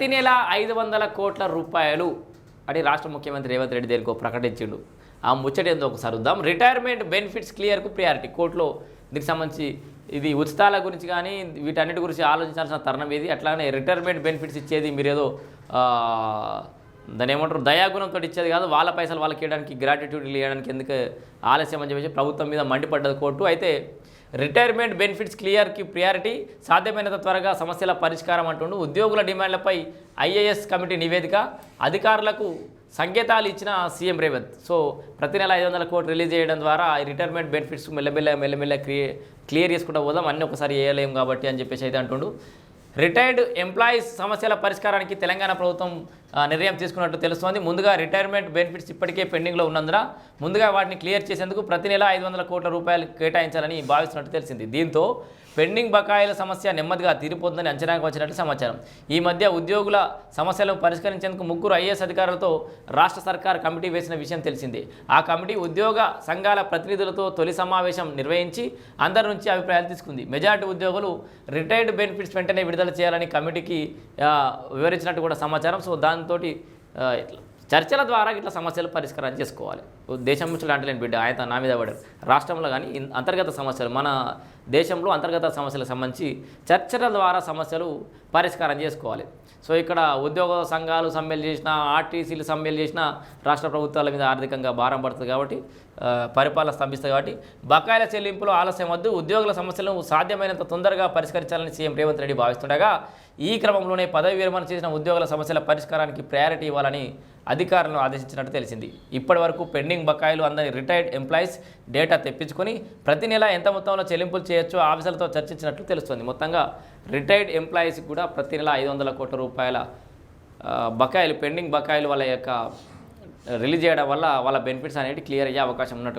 ప్రతి నెల ఐదు వందల కోట్ల రూపాయలు అని రాష్ట్ర ముఖ్యమంత్రి రేవంత్ రెడ్డి దేనికో ప్రకటించిండు. ఆ ముచ్చట ఏందో ఒకసారి ఉద్దాం రిటైర్మెంట్ బెనిఫిట్స్ క్లియర్కు ప్రియారిటీ కోర్టులో దీనికి సంబంధించి ఇది ఉచితాల గురించి కానీ వీటన్నిటి గురించి ఆలోచించాల్సిన తరుణం ఏది? అట్లానే రిటైర్మెంట్ బెనిఫిట్స్ ఇచ్చేది మీరేదో దాని ఏమంటారు? దయాగుణంతో ఇచ్చేది కాదు. వాళ్ళ పైసలు వాళ్ళకి ఇవ్వడానికి గ్రాటిట్యూడ్ ఇవ్వడానికి ఎందుకు ఆలస్యం అని చెప్పేసి ప్రభుత్వం మీద మండిపడ్డది కోర్టు. అయితే రిటైర్మెంట్ బెనిఫిట్స్ క్లియర్కి ప్రియారిటీ సాధ్యమైనంత త్వరగా సమస్యల పరిష్కారం అంటుండు. ఉద్యోగుల డిమాండ్లపై ఐఏఎస్ కమిటీ నివేదిక అధికారులకు సంకేతాలు ఇచ్చిన సీఎం రేవంత్. సో ప్రతి నెల ఐదు వందల కోట్లు రిలీజ్ చేయడం ద్వారా రిటైర్మెంట్ బెనిఫిట్స్ మెల్లమెల్ల మెల్లమెల్ల క్లియర్ క్లియర్ చేసుకుంటూ పోదాం. అన్నీ ఒకసారి వేయలేం కాబట్టి అని చెప్పేసి అయితే అంటుండు. రిటైర్డ్ ఎంప్లాయీస్ సమస్యల పరిష్కారానికి తెలంగాణ ప్రభుత్వం నిర్ణయం తీసుకున్నట్టు తెలుస్తోంది. ముందుగా రిటైర్మెంట్ బెనిఫిట్స్ ఇప్పటికే పెండింగ్లో ఉన్నందున ముందుగా వాటిని క్లియర్ చేసేందుకు ప్రతి నెల ఐదు వందల కోట్ల రూపాయలు కేటాయించాలని భావిస్తున్నట్టు తెలిసింది. దీంతో పెండింగ్ బకాయిల సమస్య నెమ్మదిగా తీరిపోతుందని అంచనాకు వచ్చినట్లు సమాచారం. ఈ మధ్య ఉద్యోగుల సమస్యలను పరిష్కరించేందుకు ముగ్గురు ఐఏఎస్ అధికారులతో రాష్ట్ర సర్కార్ కమిటీ వేసిన విషయం తెలిసింది. ఆ కమిటీ ఉద్యోగ సంఘాల ప్రతినిధులతో తొలి సమావేశం నిర్వహించి అందరి నుంచి అభిప్రాయాలు తీసుకుంది. మెజార్టీ ఉద్యోగులు రిటైర్డ్ బెనిఫిట్స్ వెంటనే విడుదల చేయాలని కమిటీకి వివరించినట్టు కూడా సమాచారం. సో దాంతో చర్చల ద్వారా ఇట్లా సమస్యలు పరిష్కారం చేసుకోవాలి. దేశం నుంచి లాంటి లేని బిడ్డ ఆయన నా మీద పడారు రాష్ట్రంలో కానీ అంతర్గత సమస్యలు మన దేశంలో అంతర్గత సమస్యలకు సంబంధించి చర్చల ద్వారా సమస్యలు పరిష్కారం చేసుకోవాలి. సో ఇక్కడ ఉద్యోగ సంఘాలు సమ్మెలు చేసిన ఆర్టీసీలు సమ్మెలు చేసిన రాష్ట్ర ప్రభుత్వాల మీద ఆర్థికంగా భారం పడుతుంది కాబట్టి పరిపాలన స్తంభిస్తుంది కాబట్టి బకాయిల చెల్లింపులో ఆలస్యం వద్దు. ఉద్యోగుల సమస్యలను సాధ్యమైనంత తొందరగా పరిష్కరించాలని సీఎం రేవంత్ రెడ్డి భావిస్తుండగా ఈ క్రమంలోనే పదవి విరమణ చేసిన ఉద్యోగుల సమస్యల పరిష్కారానికి ప్రయారిటీ ఇవ్వాలని అధికారులను ఆదేశించినట్టు తెలిసింది. ఇప్పటి వరకు పెండింగ్ బకాయిలు అందని రిటైర్డ్ ఎంప్లాయీస్ డేటా తెప్పించుకొని ప్రతి నెల ఎంత మొత్తంలో చెల్లింపులు చేయొచ్చో ఆఫీసర్లతో చర్చించినట్లు తెలుస్తుంది. మొత్తంగా రిటైర్డ్ ఎంప్లాయీస్కి కూడా ప్రతి నెల ఐదు వందల కోట్ల రూపాయల బకాయిలు పెండింగ్ బకాయిలు వాళ్ళ యొక్క రిలీజ్ చేయడం వల్ల వాళ్ళ బెనిఫిట్స్ అనేవి క్లియర్ అయ్యే అవకాశం ఉన్నట్టు